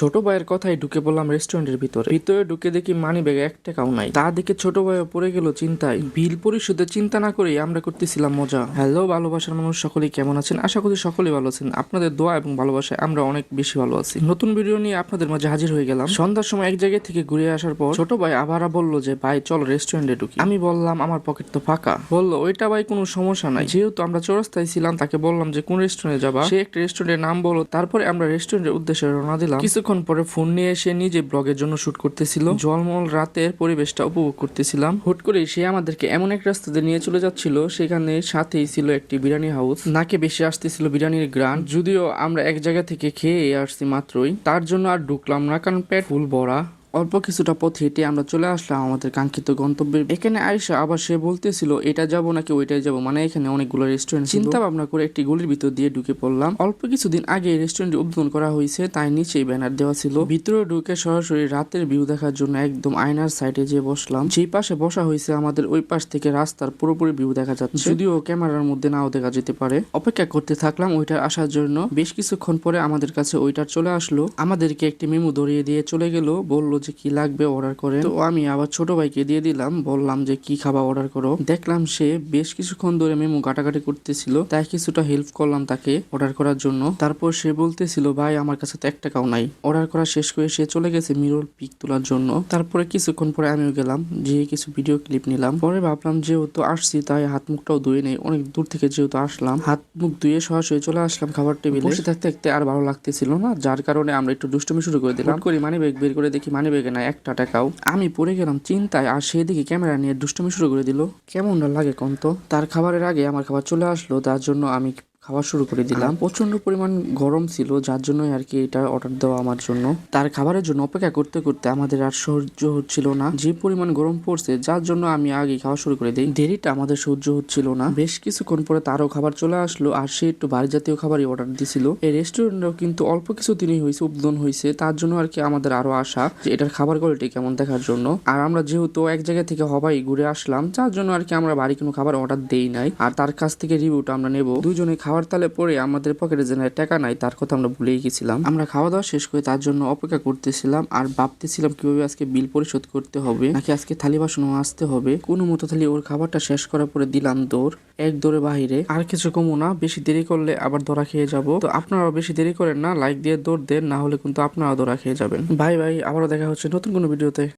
ছোট ভাইয়ের কথাই ঢুকে পড়লাম রেস্টুরেন্টের ভিতরে। ভিতরে ঢুকে দেখি মানি ব্যাগে এক টাকাও নাই। তা দেখে ছোট ভাইও পড়ে গেল চিন্তায়। বিল পরিশোধের চিন্তা না করেই আমরা করতেছিলাম মজা। হ্যালো, ভালোবাসার মানুষ, সকলেই কেমন আছেন? আশা করি সকলেই ভালো আছেন। আপনাদের দোয়া এবং ভালোবাসায় আমরা অনেক বেশি ভালো আছি। নতুন ভিডিও নিয়ে আপনাদের মাঝে হাজির হয়ে গেলাম। সন্ধ্যার সময় এক জায়গা থেকে ঘুরে আসার পর ছোট ভাই আবার বলল যে, ভাই, চল রেস্টুরেন্টে ঢুকি। আমি বললাম, আমার পকেট তো ফাঁকা। বলল, ওইটা ভাই কোনো সমস্যা নাই। যেহেতু আমরা চৌরাস্তায় ছিলাম, তাকে বললাম যে, কোন রেস্টুরেন্টে যাবা? সে একটা রেস্টুরেন্টের নাম বলো তারপরে আমরা রেস্টুরেন্টের উদ্দেশ্যে রওনা দিলাম। কিছুক্ষণ পরে ফোন নিয়ে এসে নিজে ব্লগের জন্য শুট করতেছিল। জলমল রাতের পরিবেশটা উপভোগ করতেছিলাম। হুট করে সে আমাদেরকে এমন এক রাস্তাতে নিয়ে চলে যাচ্ছিল, সেখানে সাথেই ছিল একটি বিরিয়ানি হাউস। নাকে বেশি আসতেছিল বিরিয়ানির গ্রান। যদিও আমরা এক জায়গা থেকে খেয়ে আসছি মাত্রই। তার জন্য আর ঢুকলাম না, কারণ পেট ফুল ভরা। অল্প কিছুটা পথ হেঁটে আমরা চলে আসলাম আমাদের কাঙ্ক্ষিত গন্তব্যে এখানে আয়সা আবার সে বলতেছিল এটা যাব নাকি ওইটাই যাব? মানে এখানে অনেকগুলো রেস্টুরেন্ট চিন্তা ভাবনা করে একটি গলির ভিতর দিয়ে ঢুকে পড়লাম। অল্প কিছুদিন আগে এই রেস্টুরেন্টটি উদ্বোধন করা হয়েছে তাই নিচেই ব্যানার দেওয়া ছিল। ভিতরে ঢুকে সরাসরি রাতের ভিউ দেখার জন্য একদম আয়নার সাইডে যেয়ে বসলাম। যেই পাশে বসা হয়েছে আমাদের ওই পাশ থেকে রাস্তার পুরোপুরি ভিউ দেখা যাচ্ছে। যদিও ক্যামেরার মধ্যে নাও দেখা যেতে পারে। অপেক্ষা করতে থাকলাম ওইটার আসার জন্য। বেশ কিছুক্ষণ পরে আমাদের কাছে ওইটার চলে আসলো। আমাদেরকে একটি মেমু ধরিয়ে দিয়ে চলে গেল। বলল যে কি লাগবে অর্ডার করে। তো আমি আবার ছোট ভাইকে দিয়ে দিলাম, বললাম যে কি খাবার অর্ডার করো। দেখলাম সে বেশ কিছুক্ষণ ধরে মেমু কাটাকাটি করতেছিল, তাই কিছুটা হেল্প করলাম তাকে অর্ডার করার জন্য। তারপর সে বলতেছিল, ভাই, আমার কাছে তো এক টাকাও নাই। অর্ডার করা শেষ করে সে চলে গেছে মিরর পিক তোলার জন্য। তারপরে কিছুক্ষণ পরে আমিও গেলাম যে কিছু ভিডিও ক্লিপ নিলাম। পরে ভাবলাম, যেহেতু আসছি, তাই হাত মুখটাও ধুয়ে নেই। অনেক দূর থেকে যেহেতু আসলাম, হাত মুখ ধুয়ে সরাসরি চলে আসলাম খাবার টেবিলে বসে থাকতে থাকতে আর ভালো লাগতেছিল না, যার কারণে আমরা একটু দুষ্টুমি শুরু করে দিলাম। করে মানি ব্যাগ বের করে দেখি মানি ব্যাগে না একটা টাকাও। আমি পড়ে গেলাম চিন্তায়, আর সেদিকে ক্যামেরা নিয়ে দুষ্টুমি শুরু করে দিল। কেমন লাগে কন্ত? তার খাবারের আগে আমার খাবার চলে আসলো, তার জন্য আমি খাওয়া শুরু করে দিলাম। প্রচণ্ড পরিমাণ গরম ছিল যার জন্য আর কি এটা অর্ডার দেওয়া আমার জন্য। তার খাবারের জন্য অপেক্ষা করতে করতে আমাদের আর সহ্য হচ্ছিল না। যে পরিমাণ গরম পড়ছে যার জন্য আমি আগে খাওয়া শুরু করে দিই। দেরিটা আমাদের সহ্য হচ্ছিল না। বেশ কিছুক্ষণ পরে তারও খাবার চলে আসলো আর সে একটু বাড়ি জাতীয় খাবারই অর্ডার দিছিল। এই রেস্টুরেন্টও কিন্তু অল্প কিছু দিনই হয়েছে উদ্বোধন হয়েছে তার জন্য আর কি আমাদের আরও আশা যে এটার খাবার কোয়ালিটি কেমন দেখার জন্য। আর আমরা যেহেতু এক জায়গা থেকে হবাই ঘুরে আসলাম যার জন্য আর কি আমরা বাড়ি কোনো খাবার অর্ডার দেই নাই। আর তার কাছ থেকে রিভিউটা আমরা নেব। দুজনে খাবার তালে পরে আমাদের পকেটে যেন টাকা নাই, তার কথা আমরা ভুলেই গেছিলাম। আমরা খাওয়া দাওয়া শেষ করে তার জন্য অপেক্ষা করতেছিলাম আর ভাবতেছিলাম কীভাবে আজকে বিল পরিশোধ করতে হবে, নাকি আজকে থালি বাসনও আসতে হবে। কোনো মতো থালি ওর খাবারটা শেষ করার পরে দিলাম দৌড়, এক দৌড়ে বাহিরে। আর কিছু কমো না, বেশি দেরি করলে আবার ধরা খেয়ে যাব। তো আপনারাও বেশি দেরি করেন না, লাইক দিয়ে দৌড় দেন, না হলে কিন্তু আপনারাও ধরা খেয়ে যাবেন। ভাই ভাই আবারও দেখা হচ্ছে নতুন কোনো ভিডিওতে।